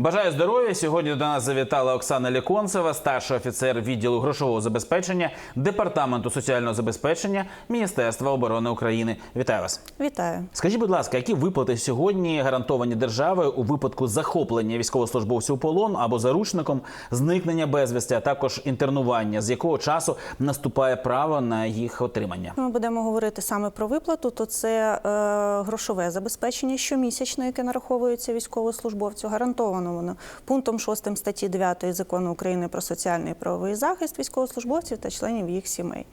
Бажаю здоров'я. Сьогодні до нас завітала Оксана Ліконцева, старший офіцер відділу грошового забезпечення департаменту соціального забезпечення Міністерства оборони України. Вітаю вас. Вітаю. Скажіть, будь ласка, які виплати сьогодні гарантовані державою у випадку захоплення військовослужбовців у полон або заручником, зникнення безвісти, а також інтернування, з якого часу наступає право на їх отримання? Ми будемо говорити саме про виплату. То це е, грошове забезпечення щомісячне, яке нараховується військовослужбовцю. Гарантовано воно пунктом 6 статті 9 закону України про соціальний і правовий захист військовослужбовців та членів їх сімей.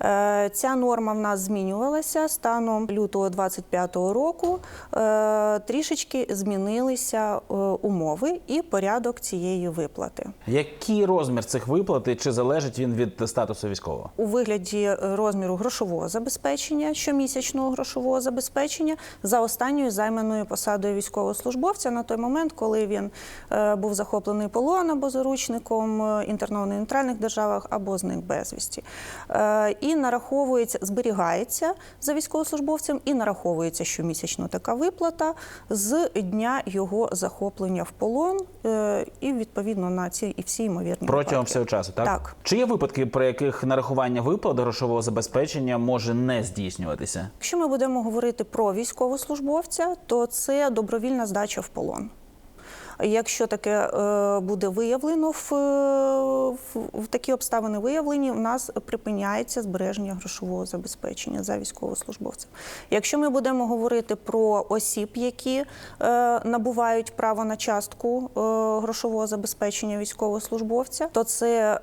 Е, ця норма в нас змінювалася станом лютого 25-го року. Е, трішечки змінилися е, умови і порядок цієї виплати. Який розмір цих виплат і чи залежить він від статусу військового? у вигляді розміру грошового забезпечення, щомісячного грошового забезпечення за останньою займаною посадою військовослужбовця на той момент, коли він е, був захоплений полон або заручником, е, інтернований в нейтральних державах або зник безвісті. Е, І нараховується, зберігається за військовослужбовцем і нараховується щомісячно така виплата з дня його захоплення в полон і відповідно на ці і всі ймовірні Протягом всього часу, так? Так. Чи є випадки, при яких нарахування виплат грошового забезпечення може не здійснюватися? Якщо ми будемо говорити про військовослужбовця, то це добровільна здача в полон. Якщо таке е, буде виявлено в, в, в такі обставини виявлені, в нас припиняється збереження грошового забезпечення за військовослужбовцем. Якщо ми будемо говорити про осіб, які е, набувають право на частку е, грошового забезпечення військовослужбовця, то це е,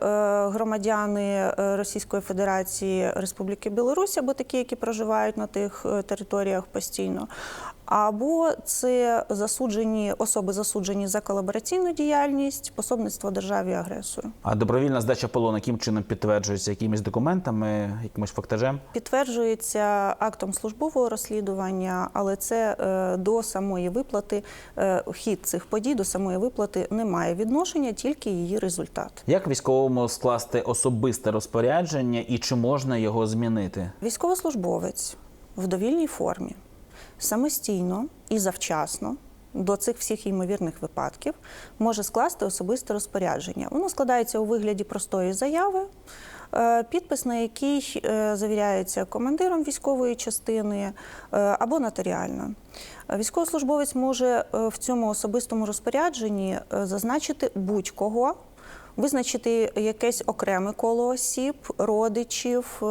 громадяни е, Російської Федерації Республіки Білорусь або такі, які проживають на тих е, територіях постійно. Або це засуджені особи, засуджені за колабораційну діяльність, пособництво державі агресору. А добровільна здача в полон яким чином підтверджується якимись документами, якимось фактажем? Підтверджується актом службового розслідування, але це е, до самої виплати, е, хід цих подій до самої виплати не має відношення, тільки її результат. Як військовому скласти особисте розпорядження і чи можна його змінити? Військовослужбовець в довільній формі самостійно і завчасно. До цих всіх ймовірних випадків може скласти особисте розпорядження. Воно складається у вигляді простої заяви, е, підпис на який е, завіряється командиром військової частини е, або нотаріально. Військовослужбовець може в цьому особистому розпорядженні зазначити будь-кого, визначити якесь окреме коло осіб, родичів е,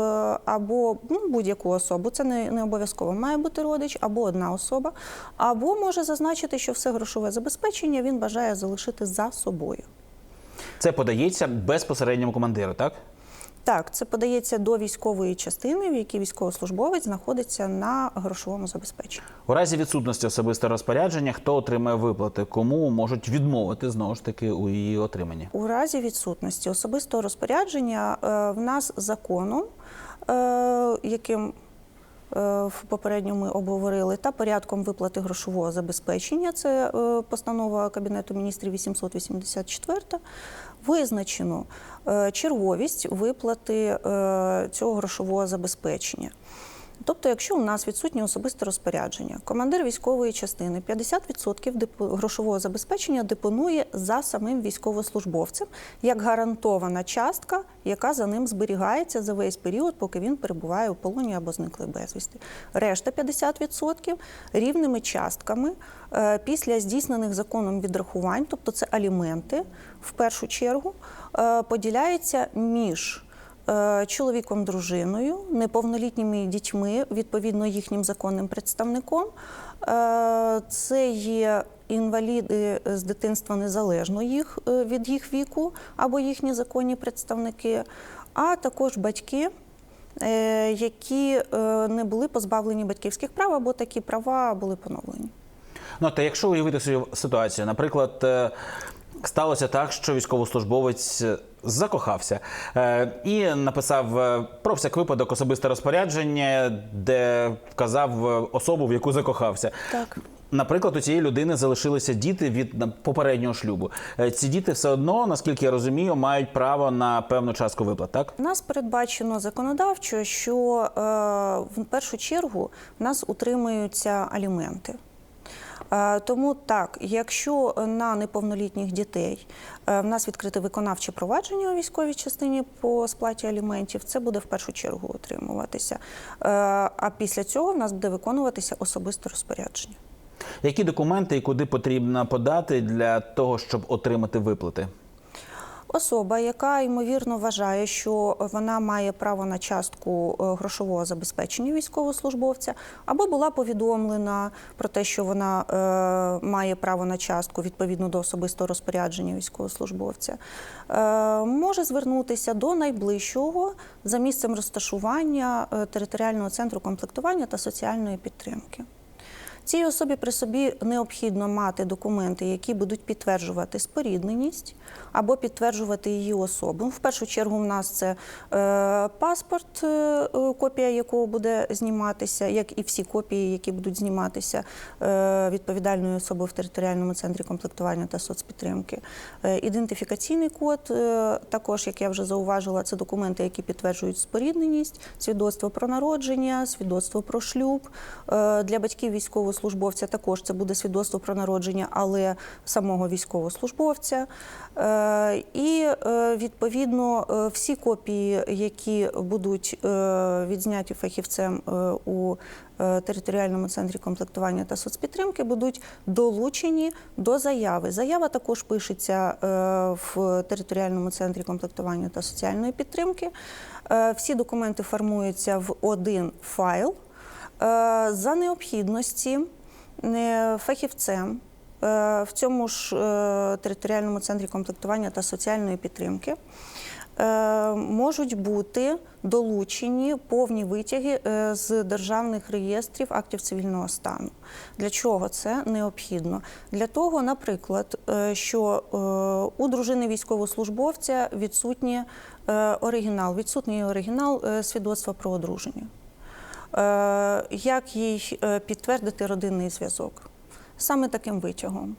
або ну, будь-яку особу. Це не, не обов'язково має бути родич або одна особа, або може зазначити, що все грошове забезпечення він бажає залишити за собою. Це подається безпосередньому командиру, так? Так, це подається до військової частини, в якій військовослужбовець знаходиться на грошовому забезпеченні. У разі відсутності особистого розпорядження, хто отримає виплати, кому можуть відмовити знову ж таки у її отриманні? У разі відсутності особистого розпорядження е, в нас законом, е, яким попередньо ми обговорили, та порядком виплати грошового забезпечення, це е, постанова Кабінету міністрів 884, визначено е, черговість виплати е, цього грошового забезпечення. Тобто, якщо у нас відсутнє особисте розпорядження, командир військової частини 50% депо- грошового забезпечення депонує за самим військовослужбовцем як гарантована частка, яка за ним зберігається за весь період, поки він перебуває у полоні або зниклий безвісти. Решта 50% рівними частками е, після здійснених законом відрахувань, тобто це аліменти в першу чергу, е, поділяється між чоловіком, дружиною, неповнолітніми дітьми, відповідно їхнім законним представником. Е, Це є інваліди з дитинства незалежно їх е, від їх віку або їхні законні представники, а також батьки. е, Які е, не були позбавлені батьківських прав, або такі права були поновлені. Ну та якщо уявити свою ситуацію, наприклад, е, сталося так, що військовослужбовець е, закохався е, і написав е, про всяк випадок особисте розпорядження, де вказав е, особу, в яку закохався. Так. Наприклад, у цієї людини залишилися діти від попереднього шлюбу. Ці діти все одно, наскільки я розумію, мають право на певну частку виплат, так? У нас передбачено законодавчо, що е, в першу чергу в нас утримуються аліменти. Е, Тому так, якщо на неповнолітніх дітей е, в нас відкрите виконавче провадження у військовій частині по сплаті аліментів, це буде в першу чергу отримуватися. Е, А після цього в нас буде виконуватися особисте розпорядження. Які документи і куди потрібно подати для того, щоб отримати виплати? Особа, яка ймовірно вважає, що вона має право на частку е, грошового забезпечення військовослужбовця, або була повідомлена про те, що вона е, має право на частку відповідно до особистого розпорядження військовослужбовця, е, може звернутися до найближчого за місцем розташування е, територіального центру комплектування та соціальної підтримки. Цій особі при собі необхідно мати документи, які будуть підтверджувати спорідненість або підтверджувати її особу. В першу чергу в нас це е, паспорт, е, е, копія якого буде зніматися, як і всі копії, які будуть зніматися відповідальною особою в територіальному центрі комплектування та соцпідтримки. Ідентифікаційний код, також, як я вже зауважила, це документи, які підтверджують спорідненість, свідоцтво про народження, свідоцтво про шлюб. Для батьків військовослужбовця також це буде свідоцтво про народження, але самого військовослужбовця. Е, І е, відповідно е, всі копії, які будуть відзняті фахівцем у територіальному центрі комплектування та соцпідтримки, будуть долучені до заяви. Заява також пишеться в територіальному центрі комплектування та соціальної підтримки. Всі документи формуються в один файл. Е, За необхідності е, фахівцем е, в цьому ж територіальному центрі комплектування та соціальної підтримки можуть бути долучені повні витяги з державних реєстрів актів цивільного стану. Для чого це необхідно? Для того, наприклад, що у дружини військовослужбовця відсутній е, оригінал, відсутній оригінал свідоцтва про одруження. Е, Як їй е, підтвердити родинний зв'язок? Саме таким витягом.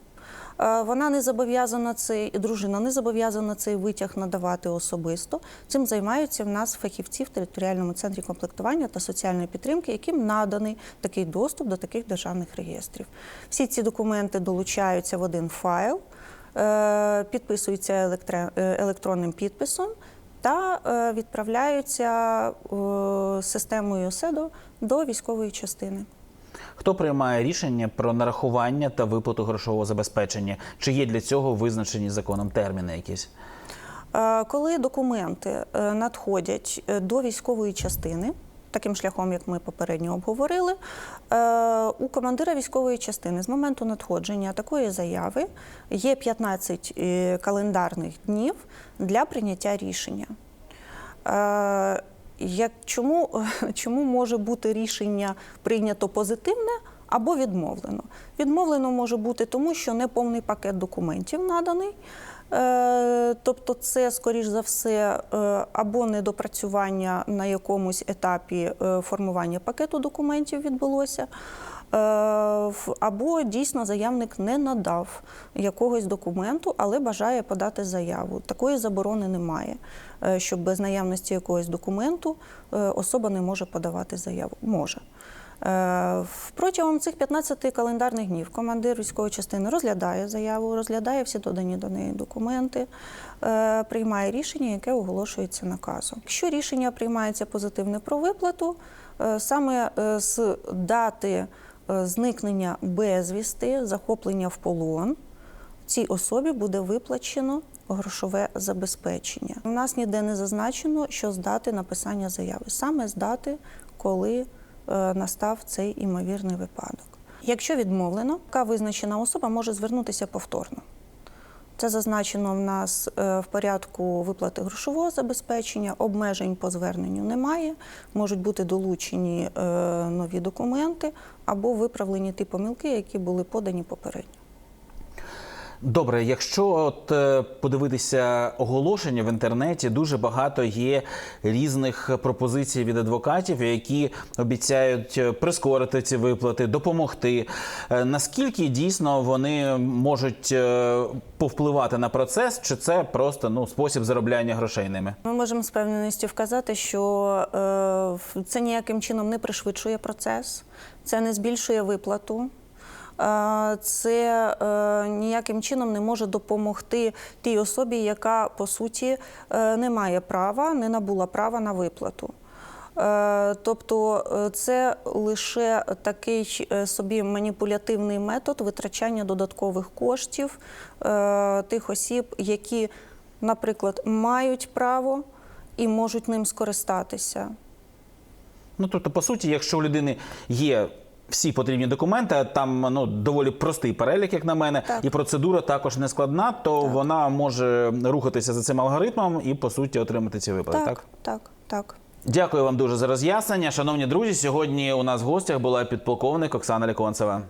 Е, Вона не зобов'язана цей дружина не зобов'язана цей витяг надавати особисто. Цим займаються в нас фахівці в територіальному центрі комплектування та соціальної підтримки, яким наданий такий доступ до таких державних реєстрів. Всі ці документи долучаються в один файл, підписуються електронним підписом та е, відправляються е, системою СЕДО до військової частини. Хто приймає рішення про нарахування та виплату грошового забезпечення? Чи є для цього визначені законом терміни якісь? Е, Коли документи надходять до військової частини, таким шляхом, як ми попередньо обговорили, е, у командира військової частини з моменту надходження такої заяви є 15 е, календарних днів для прийняття рішення. Е, Як, чому, чому може бути рішення прийнято позитивне або відмовлено? Відмовлено може бути тому, що не повний пакет документів наданий. Е, Тобто, це, скоріш за все, е, або недопрацювання на якомусь етапі е, формування пакету документів відбулося. Або дійсно заявник не надав якогось документу, але бажає подати заяву. Такої заборони немає, е, що без наявності якогось документу особа не може подавати заяву. Може. Е, Протягом цих 15 календарних днів командир військової частини розглядає заяву, розглядає всі додані до неї документи, е, приймає рішення, яке оголошується наказом. Якщо рішення приймається позитивне про виплату, е, саме з дати зникнення безвісти, захоплення в полон, цій особі буде виплачено грошове забезпечення. У нас ніде не зазначено, що з дати написання заяви, саме з дати, коли настав цей імовірний випадок. Якщо відмовлено, така визначена особа може звернутися повторно. Це зазначено в нас е, в порядку виплати грошового забезпечення, обмежень по зверненню немає, можуть бути долучені е, нові документи або виправлені ті помилки, які були подані попередньо. Добре, якщо от е, подивитися оголошення в інтернеті, дуже багато є різних пропозицій від адвокатів, які обіцяють е, прискорити ці виплати, допомогти. Е, Наскільки дійсно вони можуть повпливати на процес, чи це просто ну спосіб заробляння грошей ними? Ми можемо з впевненістю вказати, що це ніяким чином не пришвидшує процес, це не збільшує виплату. Це е, ніяким чином не може допомогти тій особі, яка по суті е, не має права, не набула права на виплату. Е, Тобто це лише такий собі маніпулятивний метод витрачання додаткових коштів тих осіб, які, наприклад, мають право і можуть ним скористатися. Ну тобто, по суті, якщо у людини є всі потрібні документи, там ну доволі простий перелік, як на мене, Так. і процедура також не складна, то вона може рухатися за цим алгоритмом і по суті отримати ці виплати. Так, Так, так, так. дякую вам дуже за роз'яснення. Шановні друзі, сьогодні у нас в гостях була підполковник Оксана Ліконцева.